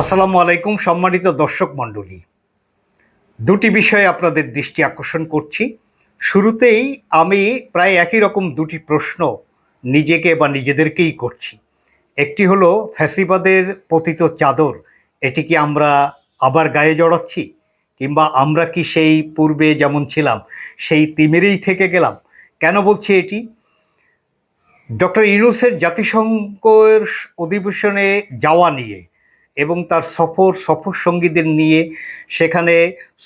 আসসালামু আলাইকুম, সম্মানিত দর্শক মণ্ডলী। দুটি বিষয়ে আপনাদের দৃষ্টি আকর্ষণ করছি। শুরুতেই আমি প্রায় একই রকম দুটি প্রশ্ন নিজেকে বা নিজেদেরকেই করছি। একটি হলো, ফ্যাসিবাদের পতিত চাদর, এটি কি আমরা আবার গায়ে জড়াচ্ছি? কিংবা আমরা কি সেই পূর্বে যেমন ছিলাম, সেই তিমিরেই থেকে গেলাম? কেন বলছি এটি? ডক্টর ইউনুসের জাতিসংঘের অধিবেশনে যাওয়া নিয়ে এবং তার সফর সফর সঙ্গীদের নিয়ে সেখানে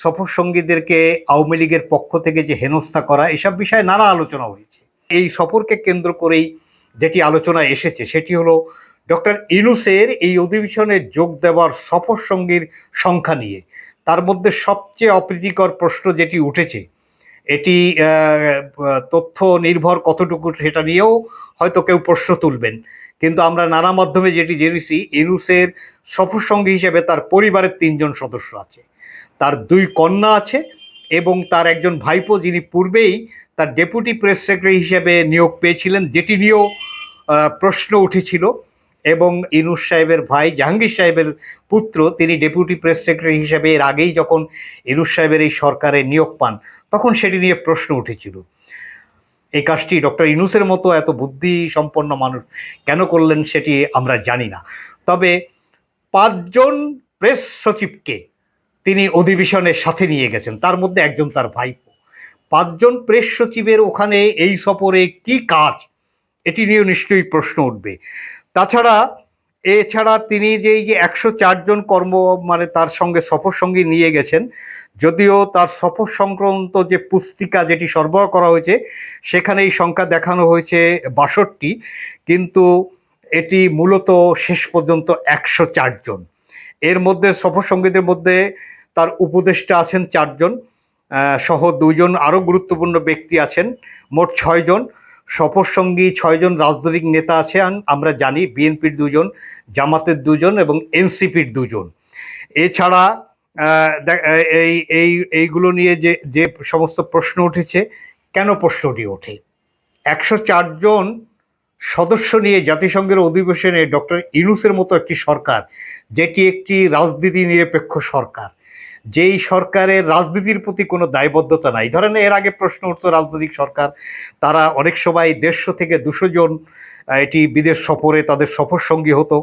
সফর সঙ্গীদেরকে আওয়ামী লীগের পক্ষ থেকে যে হেনস্থা করা, এসব বিষয়ে নানা আলোচনা হয়েছে। এই সফরকে কেন্দ্র করেই যেটি আলোচনা এসেছে, সেটি হলো ডক্টর ইনুসের এই অধিবেশনে যোগ দেওয়ার সফর সঙ্গীর সংখ্যা নিয়ে। তার মধ্যে সবচেয়ে অপ্রীতিকর প্রশ্ন যেটি উঠেছে, এটি তথ্য নির্ভর কতটুকু সেটা নিয়েও হয়তো কেউ প্রশ্ন তুলবেন। কিন্তু আমরা নানা মাধ্যমে যেটি জেনেছি ইনুসের সফর সঙ্গী হিসেবে তার পরিবারের তিনজন সদস্য আছে। তার দুই কন্যা আছে এবং তার একজন ভাইপো যিনি পূর্বেই তার ডেপুটি প্রেস সেক্রেটারি হিসেবে নিয়োগ পেয়েছিলেন, যেটি নিয়েও প্রশ্ন উঠেছিল এবং ইনুস সাহেবের ভাই জাহাঙ্গীর সাহেবের পুত্র তিনি ডেপুটি প্রেস সেক্রেটারি হিসেবে এর আগেই যখন ইনুস সাহেবের এই সরকারে নিয়োগ পান, তখন সেটি নিয়ে প্রশ্ন উঠেছিল। এই কাজটি ডক্টর ইনুসের মতো এত বুদ্ধি সম্পন্ন মানুষ কেন করলেন সেটি আমরা জানি না। তবে পাঁচজন প্রেস সচিবকে তিনি অধিবেশনের সাথে নিয়ে গেছেন। তার মধ্যে একজন তার ভাইপো। পাঁচজন প্রেস সচিবের ওখানে এই সফরে কি কাজ? এটি নিয়েও নিশ্চয়ই প্রশ্ন উঠবে। তাছাড়া, এছাড়া তিনি যে যে একশো চারজন কর্ম মানে তার সঙ্গে সফর সঙ্গী নিয়ে গেছেন, যদিও তার সফর সংক্রান্ত যে পুস্তিকা যেটি সরবরাহ করা হয়েছে, সেখানে এই সংখ্যা দেখানো হয়েছে বাষট্টি। কিন্তু এটি মূলত শেষ পর্যন্ত একশো চারজন এর মধ্যে সফর সঙ্গীদের মধ্যে তার উপদেষ্টা আছেন চারজন সহ দুইজন আরও গুরুত্বপূর্ণ ব্যক্তি আছেন, মোট ছয়জন সফর সঙ্গী ছয়জন রাজনৈতিক নেতা আছেন আমরা জানি বিএনপির দুজন, জামাতের দুজন এবং এনসিপির দুজন। এছাড়া এই এই, এইগুলো নিয়ে যে যে সমস্ত প্রশ্ন উঠেছে, কেন প্রশ্নটি ওঠে? একশো চারজন সদস্য নিয়ে জাতিসংঘের অধিবেশনে ডক্টর ইনুসের মতো একটি সরকার, যেটি একটি রাজনীতি নিরপেক্ষ সরকার। যেই সরকারের রাজনীতির প্রতি কোনো দায়বদ্ধতা নাই। ধরেন এর আগে প্রশ্ন উঠতো, রাজনৈতিক সরকার, তারা অনেক সময় দেড়শো থেকে দুশো জন এটি বিদেশ সফরে তাদের সফর সঙ্গী হতো।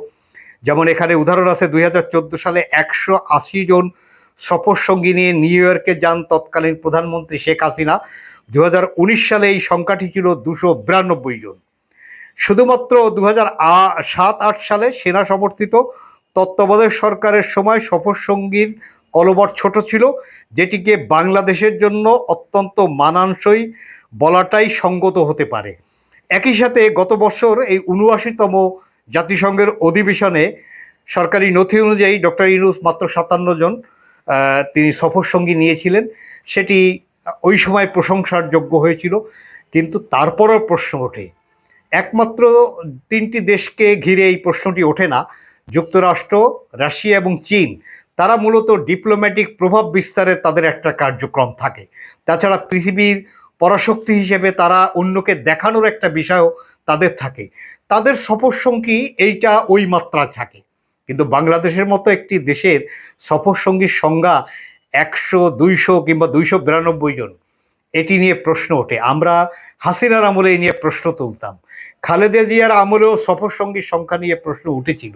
যেমন এখানে উদাহরণ আছে, দুই হাজার চোদ্দ সালে একশো আশি জন সফর সঙ্গী নিয়ে নিউ ইয়র্কে যান তৎকালীন প্রধানমন্ত্রী শেখ হাসিনা। দুই হাজার উনিশ সালে এই সংখ্যাটি ছিল দুশো বিরানব্বই জন। শুধুমাত্র দু সাত, আট সালে সেনা সমর্থিত তত্ত্বাবধায়ক সরকারের সময় সফর সঙ্গীর কলবর ছোট ছিল, যেটিকে বাংলাদেশের জন্য অত্যন্ত মানানসই বলাটাই সঙ্গত হতে পারে। একই সাথে গত বছর এই উনআশিতম জাতিসংঘের অধিবেশনে সরকারি নথি অনুযায়ী ডক্টর ইউনুস মাত্র সাতান্ন জন তিনি সফর সঙ্গী নিয়েছিলেন। সেটি ওই সময় প্রশংসার যোগ্য হয়েছিল, কিন্তু তারপরও প্রশ্ন ওঠে একমাত্র তিনটি দেশকে ঘিরে এই প্রশ্নটি ওঠে না। যুক্তরাষ্ট্র, রাশিয়া এবং চীন, তারা মূলত ডিপ্লোম্যাটিক প্রভাব বিস্তারে তাদের একটা কার্যক্রম থাকে। তাছাড়া পৃথিবীর পরাশক্তি হিসেবে তারা অন্যকে দেখানোর একটা বিষয়ও তাদের থাকে। তাদের সফর সঙ্গী এইটা ওই মাত্রা থাকে। কিন্তু বাংলাদেশের মতো একটি দেশের সফর সঙ্গীর সংজ্ঞা একশো, দুইশো কিংবা দুইশো বিরানব্বই জন, এটি নিয়ে প্রশ্ন ওঠে। আমরা হাসিনার আমলে এই নিয়ে প্রশ্ন তুলতাম। খালেদা জিয়ার আমলেও সফর সঙ্গীর সংখ্যা নিয়ে প্রশ্ন উঠেছিল।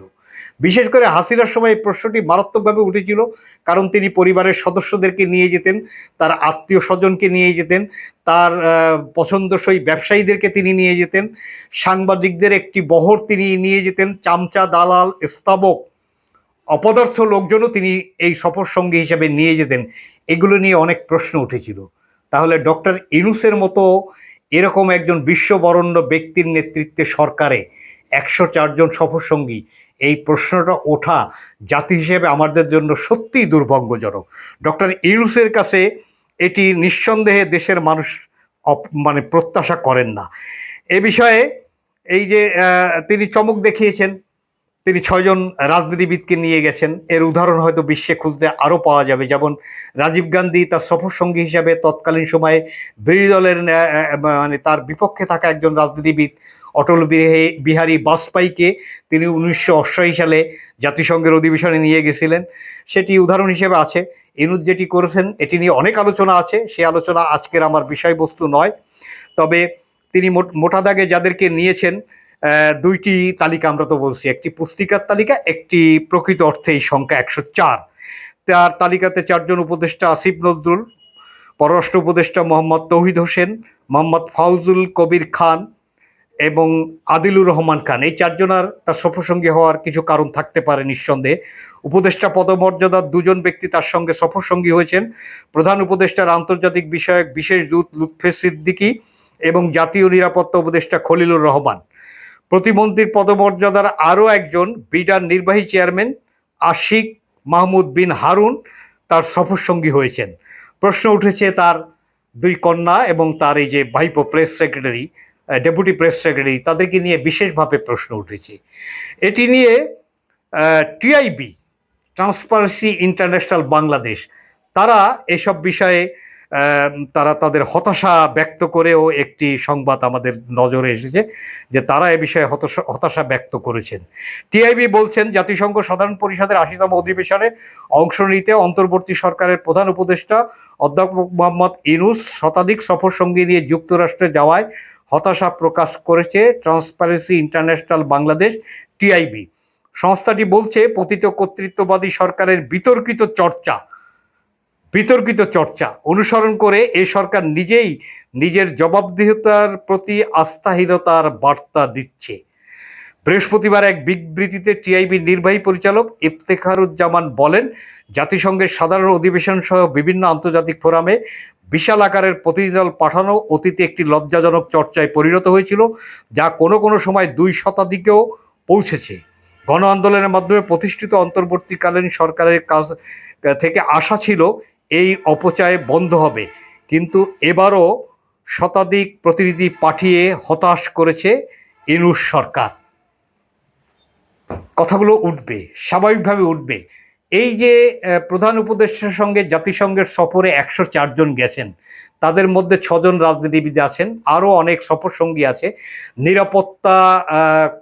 বিশেষ করে হাসিনার সময় এই প্রশ্নটি মারাত্মকভাবে উঠেছিল, কারণ তিনি পরিবারের সদস্যদেরকে নিয়ে যেতেন, তার আত্মীয় স্বজনকে নিয়ে যেতেন, তার পছন্দসই ব্যবসায়ীদেরকে তিনি নিয়ে যেতেন, সাংবাদিকদের একটি বহর তিনি নিয়ে যেতেন, চামচা, দালাল, স্তাবক, অপদার্থ লোকজনও তিনি এই সফর সঙ্গী হিসেবে নিয়ে যেতেন। এগুলো নিয়ে অনেক প্রশ্ন উঠেছিল। তাহলে ডক্টর ইনুসের মতো এরকম একজন বিশ্ববরণ্য ব্যক্তির নেতৃত্বে সরকারে একশো চারজন সফরসঙ্গী এই প্রশ্নটা ওঠা জাতি হিসেবে আমাদের জন্য সত্যিই দুর্ভাগ্যজনক। ডক্টর ইউসের কাছে এটি নিঃসন্দেহে দেশের মানুষ মানে প্রত্যাশা করেন না। এ বিষয়ে এই যে তিনি চমক দেখিয়েছেন তিনি ছয়জন রাজনীতিবিদকে নিয়ে গেছেন। এর উদাহরণ হয়তো বিশ্বে খুঁজতে আরও পাওয়া যাবে, যেমন রাজীব গান্ধী তার সফর সঙ্গী হিসাবে তৎকালীন সময়ে বিরোধী দলের মানে তার বিপক্ষে থাকা একজন রাজনীতিবিদ অটল বিহে- বিহারী বাজপেয়ীকে তিনি উনিশশো সালে জাতিসংঘের অধিবেশনে নিয়ে গেছিলেন। সেটি উদাহরণ হিসেবে আছে। ইনুজ যেটি করেছেন, এটি নিয়ে অনেক আলোচনা আছে। সেই আলোচনা আজকের আমার বিষয়বস্তু নয়। তবে তিনি মোট- মোটা দাগে যাদেরকে নিয়েছেন দুইটি তালিকা আমরা তো বলছি, একটি পুস্তিকার তালিকা, একটি প্রকৃত অর্থে এই সংখ্যা একশো চার। তার তালিকাতে চারজন উপদেষ্টা আসিফ নজরুল, পররাষ্ট্র উপদেষ্টা মোহাম্মদ তৌহিদ হোসেন, মোহাম্মদ ফাউজুল কবির খান এবং আদিলুর রহমান খান। এই চারজনার তার সফরসঙ্গী হওয়ার কিছু কারণ থাকতে পারে নিঃসন্দেহে। উপদেষ্টা পদমর্যাদার দুজন ব্যক্তি তার সঙ্গে সফরসঙ্গী হয়েছেন। প্রধান উপদেষ্টার আন্তর্জাতিক বিষয়ক বিশেষ দূত লুৎফে সিদ্দিকী এবং জাতীয় নিরাপত্তা উপদেষ্টা খলিলুর রহমান। প্রতিমন্ত্রীর পদমর্যাদার আরও একজন বিডার নির্বাহী চেয়ারম্যান আশিক মাহমুদ বিন হারুন তার সফরসঙ্গী হয়েছেন। প্রশ্ন উঠেছে তার দুই কন্যা এবং তার এই যে ভাইপো press secretary deputy press secretary, তাদেরকে নিয়ে বিশেষভাবে প্রশ্ন উঠেছে। এটি নিয়ে টিআইবি, ট্রান্সপারেন্সি ইন্টারন্যাশনাল বাংলাদেশ, তারা এসব বিষয়ে তারা তাদের হতাশা ব্যক্ত করেও একটি সংবাদ আমাদের নজরে এসেছে যে তারা এ বিষয়ে হতাশা ব্যক্ত করেছেন। টিআইবি বলছেন, জাতিসংঘ সাধারণ পরিষদের আশিতম অধিবেশনে অংশ নিতে অন্তর্বর্তী সরকারের প্রধান উপদেষ্টা অধ্যাপক মোহাম্মদ ইনুস শতাধিক সফর সঙ্গী নিয়ে যুক্তরাষ্ট্রে যাওয়ায় হতাশা প্রকাশ করেছে ট্রান্সপারেন্সি ইন্টারন্যাশনাল বাংলাদেশ, টিআইবি। সংস্থাটি বলছে, পতিত কর্তৃত্ববাদী সরকারের বিতর্কিত চর্চা বিতর্কিত চর্চা, অনুসরণ করে এই সরকার নিজেই নিজের জবাবদিহিতার প্রতি আস্থাহীনতার বার্তা দিচ্ছে। বৃহস্পতিবার এক বিবৃতিতে টিআইবির নির্বাহী পরিচালক ইফতেখারুজ্জামান বলেন, জাতিসংঘের সাধারণ অধিবেশন সহ বিভিন্ন আন্তর্জাতিক ফোরামে বিশাল আকারের প্রতিনিধিদল পাঠানো অতীতে একটি লজ্জাজনক চর্চায় পরিণত হয়েছিল, যা কোনো কোনো সময় দুই শতাধিকেও পৌঁছেছে। গণ আন্দোলনের মাধ্যমে প্রতিষ্ঠিত অন্তর্বর্তীকালীন সরকারের কাজ থেকে আশা ছিল এই অপচয় বন্ধ হবে। কিন্তু এবারও শতাধিক প্রতিনিধি পাঠিয়ে হতাশ করেছে ইনুস সরকার। কথাগুলো উঠবে, স্বাভাবিকভাবে উঠবে। এই যে প্রধান উপদেষ্টার সঙ্গে জাতিসংঘের সফরে একশো চারজন গেছেন। তাদের মধ্যে ছজন রাজনীতিবিদ আছেন, আরও অনেক সফর সঙ্গী আছে। নিরাপত্তা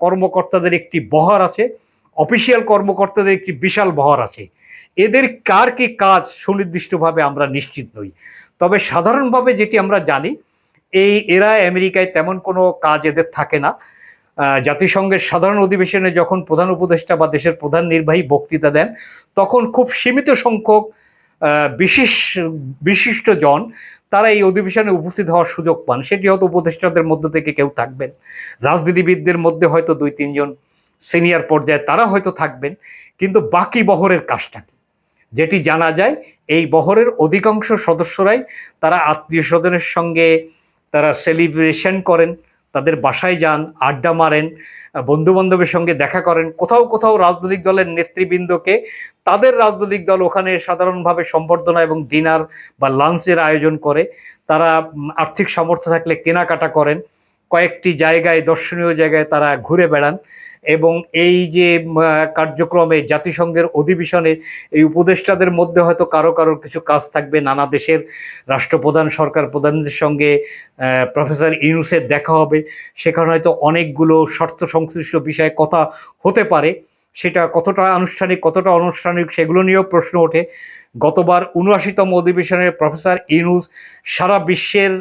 কর্মকর্তাদের একটি বহর আছে, অফিসিয়াল কর্মকর্তাদের একটি বিশাল বহর আছে। এদের কার কি কাজ সুনির্দিষ্টভাবে আমরা নিশ্চিত নই। তবে সাধারণভাবে যেটি আমরা জানি, এই এরা আমেরিকায় তেমন কোনো কাজ এদের থাকে না। জাতিসংঘের সাধারণ অধিবেশনে যখন প্রধান উপদেষ্টা বা দেশের প্রধান নির্বাহী বক্তৃতা দেন, তখন খুব সীমিত সংখ্যক বিশেষ, বিশিষ্ট জন তারা এই অধিবেশনে উপস্থিত হওয়ার সুযোগ পান। সেটি হয়তো উপদেষ্টাদের মধ্য থেকে কেউ থাকবেন। রাজনীতিবিদদের মধ্যে হয়তো দুই, তিনজন সিনিয়র পর্যায়ে তারা হয়তো থাকবেন। কিন্তু বাকি বহরের কাজটা কি? যেটি জানা যায়, এই বহরের অধিকাংশ সদস্যরাই তারা আত্মীয় স্বজনের সঙ্গে তারা সেলিব্রেশন করেন, তাদের বাসায় যান, আড্ডা মারেন বন্ধু বান্ধবের সঙ্গে দেখা করেন। কোথাও কোথাও রাজনৈতিক দলের নেতৃবৃন্দকে তাদের রাজনৈতিক দল ওখানে সাধারণভাবে সম্বর্ধনা এবং ডিনার বা লাঞ্চের আয়োজন করে। তারা আর্থিক সামর্থ্য থাকলে কেনাকাটা করেন। কয়েকটি জায়গায়, দর্শনীয় জায়গায় তারা ঘুরে বেড়ান। এবং এই যে কার্যক্রমে জাতিসংঘের অধিবেশনে এই উপদেষ্টাদের মধ্যে হয়তো কারও কারও কিছু কাজ থাকবে। নানা দেশের রাষ্ট্রপ্রধান, সরকার প্রধানদের সঙ্গে প্রফেসর ইউনুসের দেখা হবে। সেখানে হয়তো অনেকগুলো শর্ত সংশ্লিষ্ট বিষয়ে কথা হতে পারে। সেটা কতটা আনুষ্ঠানিক, কতটা অনানুষ্ঠানিক সেগুলো নিয়েও প্রশ্ন ওঠে। গতবার উনআশিতম অধিবেশনে প্রফেসর ইউনুস সারা বিশ্বের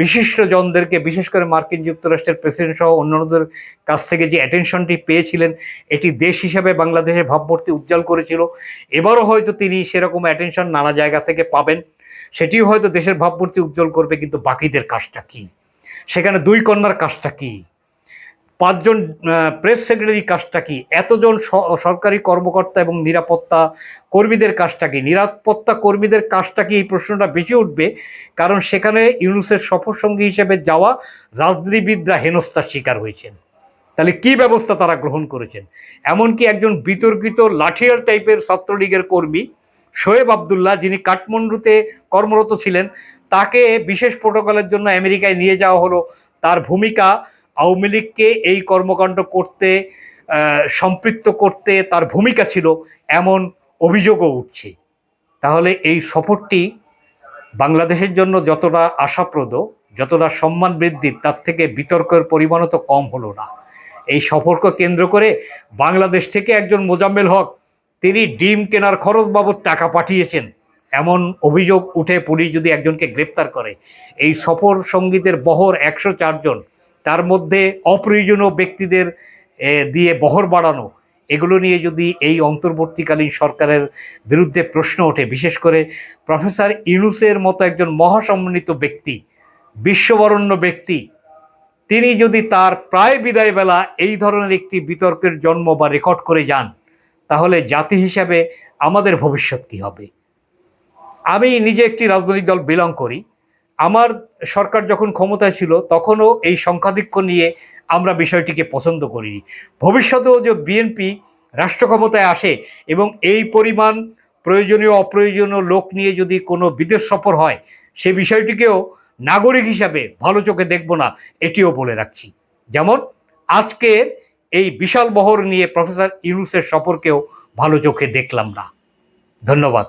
বিশিষ্ট জনদেরকে, বিশেষ করে মার্কিন যুক্তরাষ্ট্রের প্রেসিডেন্ট সহ অন্যান্যদের কাছ থেকে যে অ্যাটেনশনটি পেয়েছিলেন, এটি দেশ হিসাবে বাংলাদেশের ভাবমূর্তি উজ্জ্বল করেছিল। এবারও হয়তো তিনি সেরকম অ্যাটেনশন নানা জায়গা থেকে পাবেন। সেটিও হয়তো দেশের ভাবমূর্তি উজ্জ্বল করবে, কিন্তু বাকিদের কাজটা কি? সেখানে দুই কন্যার কাজটা কি? পাঁচজন প্রেস সেক্রেটারি কাজটা কি? এতজন সরকারি কর্মকর্তা এবং নিরাপত্তা কর্মীদের কাজটা কি? নিরাপত্তা কর্মীদের কাজটা কি? এই প্রশ্নটা বেশি উঠবে, কারণ সেখানে ইউনুসের সফর সঙ্গী হিসেবে যাওয়া রাজনীতিবিদরা হেনস্থার শিকার হয়েছেন। তাহলে কি ব্যবস্থা তারা গ্রহণ করেছেন? এমনকি একজন বিতর্কিত লাঠিয়ার টাইপের ছাত্রলীগের কর্মী, শোয়েব আবদুল্লাহ, যিনি কাঠমান্ডুতে কর্মরত ছিলেন, তাকে বিশেষ প্রোটোকলের জন্য আমেরিকায় নিয়ে যাওয়া হলো। তার ভূমিকা আওয়ামী লীগকে এই কর্মকাণ্ড করতে সম্পৃক্ত করতে তার ভূমিকা ছিল এমন অভিযোগও উঠছে। তাহলে এই সফরটি বাংলাদেশের জন্য যতটা আশাপ্রদ, যতটা সম্মান বৃদ্ধির তার থেকে বিতর্কের পরিমাণও তো কম হলো না। এই সফরকে কেন্দ্র করে বাংলাদেশ থেকে একজন মোজাম্মেল হক, তিনি ডিম কেনার খরচ বাবদ টাকা পাঠিয়েছেন। এমন অভিযোগ উঠে পুলিশ যদি একজনকে গ্রেপ্তার করে, এই সফর সঙ্গীতের বহর একশো চারজন তার মধ্যে অপ্রয়োজনীয় ব্যক্তিদের দিয়ে বহর বাড়ানো, এগুলো নিয়ে যদি এই অন্তর্বর্তীকালীন সরকারের বিরুদ্ধে প্রশ্ন ওঠে, বিশেষ করে প্রফেসর ইউনুসের মতো একজন মহাসম্মানিত ব্যক্তি, বিশ্ববরণ্য ব্যক্তি, তিনি যদি তার প্রায় বিদায় বেলা এই ধরনের একটি বিতর্কের জন্ম বা রেকর্ড করে যান, তাহলে জাতি হিসাবে আমাদের ভবিষ্যৎ কি হবে? আমি নিজে একটি রাজনৈতিক দল বিলং করি। আমার সরকার যখন ক্ষমতায় ছিল, তখনও এই সংখ্যাধিক্য নিয়ে আমরা বিষয়টিকে পছন্দ করিনি। ভবিষ্যতেও যে বিএনপি রাষ্ট্র ক্ষমতায় আসে এবং এই পরিমাণ প্রয়োজনীয়, অপ্রয়োজনীয় লোক নিয়ে যদি কোনো বিদেশ সফর হয়, সে বিষয়টিকেও নাগরিক হিসাবে ভালো চোখে দেখব না, এটিও বলে রাখছি। যেমন আজকের এই বিশাল বহর নিয়ে প্রফেসর ইউনুসের সফরকেও ভালো চোখে দেখলাম না। ধন্যবাদ।